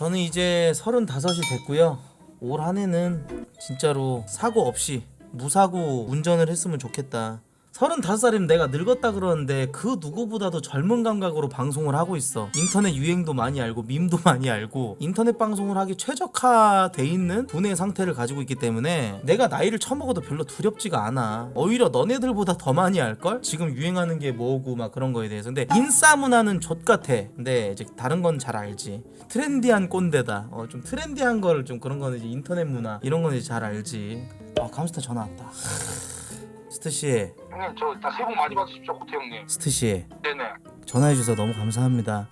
저는 이제 35이 됐고요. 올 한 해는 진짜로 사고 없이 무사고 운전을 했으면 좋겠다. 35살이면 내가 늙었다 그러는데 그 누구보다도 젊은 감각으로 방송을 하고 있어. 인터넷 유행도 많이 알고 밈도 많이 알고 인터넷 방송을 하기 최적화돼 있는 분의 상태를 가지고 있기 때문에 내가 나이를 처먹어도 별로 두렵지가 않아. 오히려 너네들보다 더 많이 알걸? 지금 유행하는 게 뭐고 막 그런 거에 대해서. 근데 인싸 문화는 좆같아. 근데 이제 다른 건 잘 알지. 트렌디한 꼰대다. 어, 좀 트렌디한 거를 좀 그런 거는 이제 인터넷 문화 이런 거는 이제 잘 알지. 아 감스타 전화 왔다. 스트 씨, 형님 저 일단 새해 복 많이 받으십시오 고태 형님 스트 씨. 네네 전화해 주셔서 너무 감사합니다.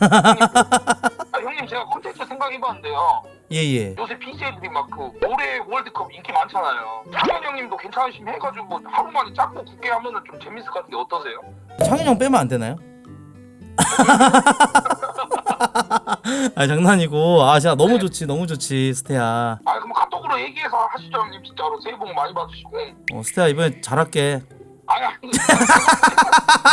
아 형님 제가 콘텐츠 생각해봤는데요 예예. 요새 BJ들이 막 그 올해 월드컵 인기 많잖아요 창현 형님도 괜찮으시면 해가지고 하루 만에 짧고 굵게 하면은 좀 재밌을 것 같은데 어떠세요? 창현 형 빼면 안 되나요? 아 장난이고 아 진짜 너무 좋지 너무 좋지 스테야 아 카톡으로 얘기해서 하시죠. 형님 진짜로 새해 복 많이 받으시고. 어 스테야 이번에 잘할게. 아니 아니.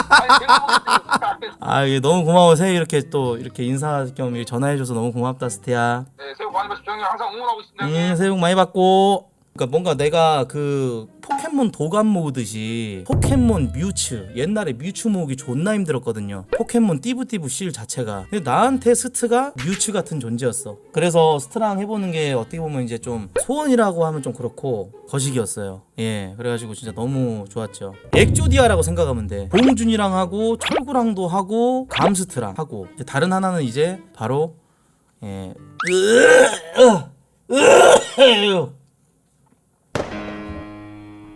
아니 제가 보기에는 아 너무 고마워. 새해 이렇게 또 이렇게 인사 겸 이렇게 전화해줘서 너무 고맙다 스테야. 네 새해 복 많이 받으십시오. 형님 항상 응원하고 있습니다. 형님 음 새해 복 많이 받고 그러니까 뭔가 내가 그 포켓몬 도감 모으듯이 포켓몬 뮤츠 옛날에 뮤츠 모으기 존나 힘들었거든요. 포켓몬 띠부띠부 실 자체가. 근데 나한테 스트가 뮤츠 같은 존재였어. 그래서 스트랑 해보는 게 어떻게 보면 이제 좀 소원이라고 하면 좀 그렇고 거식이었어요. 예 그래가지고 진짜 너무 좋았죠. 엑조디아라고 생각하면 돼. 봉준이랑 하고 철구랑도 하고 감스트랑 하고. 다른 하나는 이제 바로 예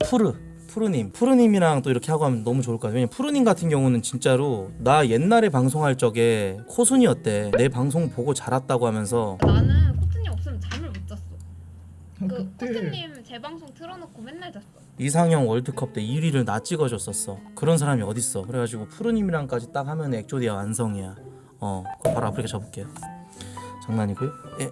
푸르 푸르님. 푸르님이랑 또 이렇게 하고 하면 너무 좋을 것 같아요. 왜냐면 푸르님 같은 경우는 진짜로 나 옛날에 방송할 적에 코순이었대 내 방송 보고 자랐다고 하면서 나는 코트님 없으면 잠을 못 잤어. 아, 그 코트님 재방송 틀어놓고 맨날 잤어. 이상형 월드컵 때 1위를 나 찍어줬었어. 그런 사람이 어딨어? 그래가지고 푸르님이랑까지 딱 하면 액조디아 완성이야. 어 그거 바로 아프리카 접을게요. 장난이고요. 예.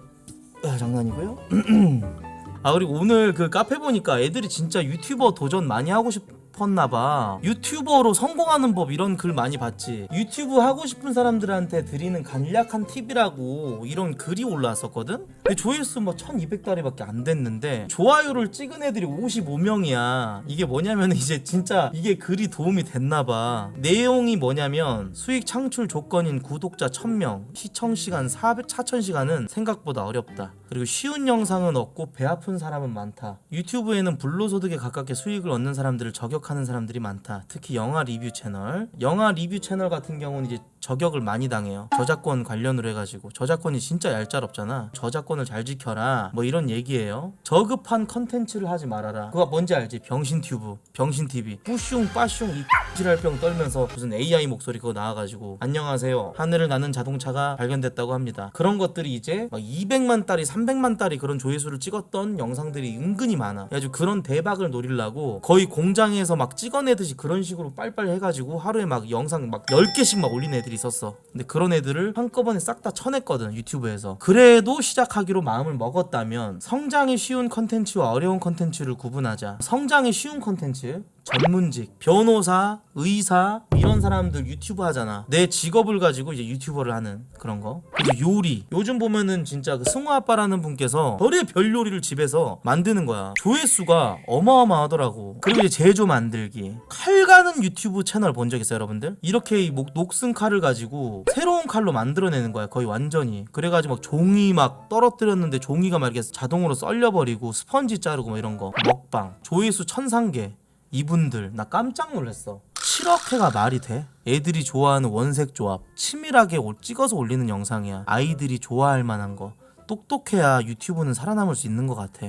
아, 장난이고요 아 그리고 오늘 그 카페 보니까 애들이 진짜 유튜버 도전 많이 하고 싶 었나봐. 유튜버로 성공하는 법 이런 글 많이 봤지. 유튜브 하고 싶은 사람들한테 드리는 간략한 팁이라고 이런 글이 올라왔었거든? 근데 조회수 뭐 1200달러밖에 안 됐는데 좋아요를 찍은 애들이 55명이야. 이게 뭐냐면 이제 진짜 이게 글이 도움이 됐나봐. 내용이 뭐냐면 수익 창출 조건인 구독자 1000명 시청시간 400, 4000시간은 생각보다 어렵다. 그리고 쉬운 영상은 없고 배 아픈 사람은 많다. 유튜브에는 불로소득에 가깝게 수익을 얻는 사람들을 저격 하는 사람들이 많다. 특히 영화 리뷰 채널. 영화 리뷰 채널 같은 경우는 이제 저격을 많이 당해요. 저작권 관련으로 해가지고. 저작권이 진짜 얄짤없잖아. 저작권을 잘 지켜라. 뭐 이런 얘기예요. 저급한 컨텐츠를 하지 말아라. 그거 뭔지 알지? 병신 튜브 병신TV 뿌슝 빠슝 이 지랄병 떨면서 무슨 AI 목소리 그거 나와가지고. 안녕하세요. 하늘을 나는 자동차가 발견됐다고 합니다. 그런 것들이 이제 막 200만 달이 300만 달이 그런 조회수를 찍었던 영상들이 은근히 많아. 그래가지고 그런 대박을 노리려고 거의 공장에서 막 찍어내듯이 그런 식으로 빨빨 해가지고 하루에 막 영상 막 10개씩 막 올린 애들 이 있었어. 근데 그런 애들을 한꺼번에 싹 다 쳐냈거든 유튜브에서. 그래도 시작하기로 마음을 먹었다면 성장이 쉬운 컨텐츠와 어려운 컨텐츠를 구분하자. 성장이 쉬운 컨텐츠 전문직, 변호사, 의사 이런 사람들 유튜브 하잖아. 내 직업을 가지고 이제 유튜버를 하는 그런 거. 그리고 요리. 요즘 보면은 진짜 그 승우 아빠라는 분께서 별의 별 요리를 집에서 만드는 거야. 조회수가 어마어마하더라고. 그리고 이제 제조 만들기. 칼 가는 유튜브 채널 본 적 있어요, 여러분들? 이렇게 이 목, 녹슨 칼을 가지고 새로운 칼로 만들어내는 거야, 거의 완전히. 그래가지고 막 종이 막 떨어뜨렸는데 종이가 막 이렇게 자동으로 썰려버리고 스펀지 자르고 뭐 이런 거. 먹방. 조회수 천상계. 이분들 나 깜짝 놀랐어. 7억 회가 말이 돼? 애들이 좋아하는 원색 조합 치밀하게 올- 찍어서 올리는 영상이야. 아이들이 좋아할 만한 거. 똑똑해야 유튜브는 살아남을 수 있는 것 같아.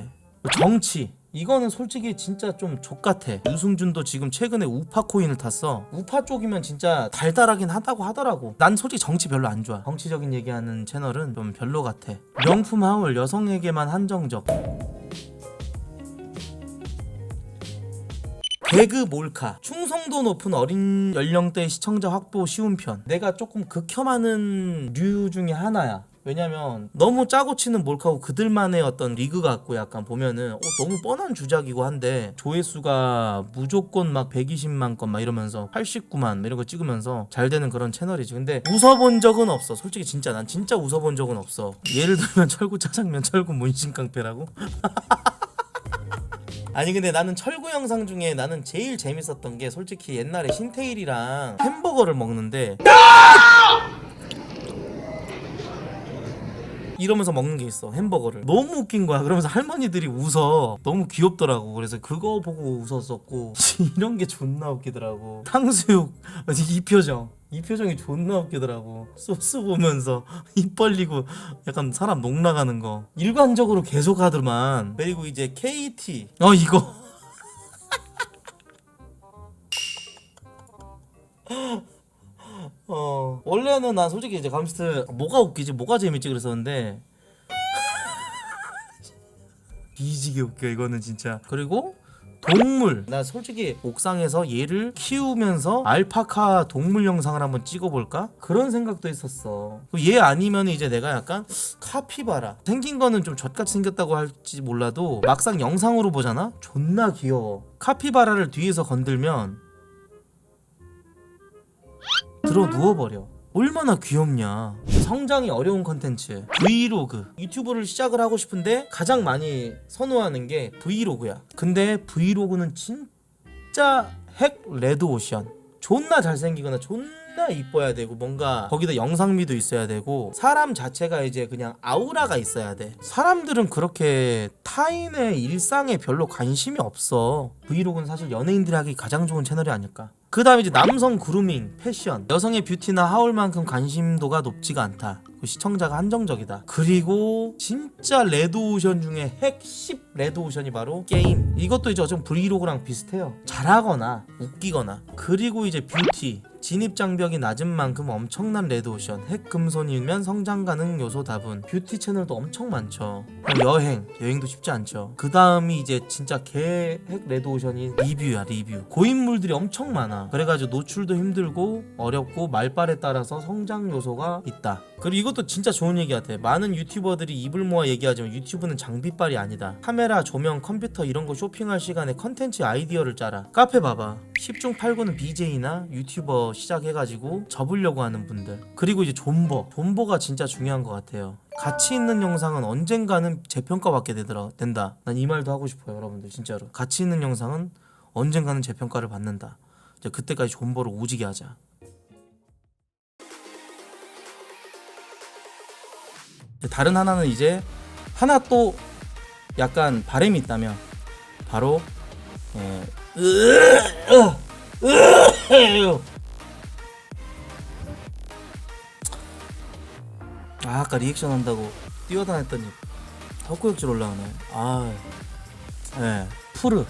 정치. 이거는 솔직히 진짜 좀 족같아. 유승준도 지금 최근에 우파 코인을 탔어. 우파 쪽이면 진짜 달달하긴 하다고 하더라고. 난 솔직히 정치 별로 안 좋아. 정치적인 얘기하는 채널은 좀 별로 같아. 명품 하울 여성에게만 한정적 개그 몰카 충성도 높은 어린 연령대 시청자 확보 쉬운 편 내가 조금 극혐하는 류 중에 하나야 왜냐면 너무 짜고 치는 몰카고 그들만의 어떤 리그 같고 약간 보면은 어, 너무 뻔한 주작이고 한데 조회수가 무조건 막 120만 건 막 이러면서 89만 이런 거 찍으면서 잘 되는 그런 채널이지. 근데 웃어본 적은 없어. 솔직히 진짜 난 진짜 웃어본 적은 없어. 예를 들면 철구 짜장면 철구 문신 깡패라고? 아니 근데 나는 철구 영상 중에 나는 제일 재밌었던 게 솔직히 옛날에 신테일이랑 햄버거를 먹는데 이러면서 먹는 게 있어 햄버거를. 너무 웃긴 거야. 그러면서 할머니들이 웃어. 너무 귀엽더라고. 그래서 그거 보고 웃었었고 이런 게 존나 웃기더라고. 탕수육 이 표정. 이 표정이 존나 웃기더라고. 소스 보면서 입 벌리고 약간 사람 녹 나가는 거. 일관적으로 계속 하더만. 그리고 이제 KT 어 이거 어. 원래는 난 솔직히 이제 감스트 뭐가 웃기지 뭐가 재밌지 그랬었는데. 뒤지게 웃겨 이거는 진짜. 그리고 동물. 나 솔직히 옥상에서 얘를 키우면서 알파카 동물 영상을 한번 찍어볼까? 그런 생각도 했었어. 얘 아니면 이제 내가 약간 카피바라. 생긴 거는 좀 젖같이 생겼다고 할지 몰라도 막상 영상으로 보잖아? 존나 귀여워. 카피바라를 뒤에서 건들면 들어 누워버려. 얼마나 귀엽냐. 성장이 어려운 컨텐츠. 브이로그. 유튜브를 시작을 하고 싶은데 가장 많이 선호하는 게 브이로그야. 근데 브이로그는 진짜 핵 레드 오션. 존나 잘생기거나 존나 이뻐야 되고 뭔가 거기다 영상미도 있어야 되고 사람 자체가 이제 그냥 아우라가 있어야 돼. 사람들은 그렇게 타인의 일상에 별로 관심이 없어. 브이로그는 사실 연예인들이 하기 가장 좋은 채널이 아닐까. 그 다음에 이제 남성 그루밍, 패션, 여성의 뷰티나 하울만큼 관심도가 높지가 않다. 그 시청자가 한정적이다. 그리고 진짜 레드오션 중에 핵10 레드오션이 바로 게임. 이것도 이제 어쩌면 브이로그랑 비슷해요. 잘하거나 웃기거나. 그리고 이제 뷰티. 진입 장벽이 낮은 만큼 엄청난 레드오션, 핵금손이면 성장 가능 요소 다분, 뷰티 채널도 엄청 많죠. 여행, 여행도 쉽지 않죠. 그 다음이 이제 진짜 개 핵 레드오션이 리뷰야 리뷰. 고인물들이 엄청 많아. 그래가지고 노출도 힘들고 어렵고 말빨에 따라서 성장 요소가 있다. 그리고 이것도 진짜 좋은 얘기 같아. 많은 유튜버들이 입을 모아 얘기하지만 유튜브는 장비빨이 아니다. 카메라, 조명, 컴퓨터 이런 거 쇼핑할 시간에 컨텐츠 아이디어를 짜라. 카페 봐봐. 10중 8구는 BJ나 유튜버 시작해가지고 접으려고 하는 분들. 그리고 이제 존버. 존버가 진짜 중요한 것 같아요. 가치 있는 영상은 언젠가는 재평가받게 되더라 된다. 난 이 말도 하고 싶어요, 여러분들 진짜로. 가치 있는 영상은 언젠가는 재평가를 받는다. 이제 그때까지 존버를 오지게 하자. 다른 하나는 이제 하나 또 약간 바램이 있다면 바로 아 아까 리액션 한다고 뛰어다녔더니 헛구역질 올라오네 아 예. 푸르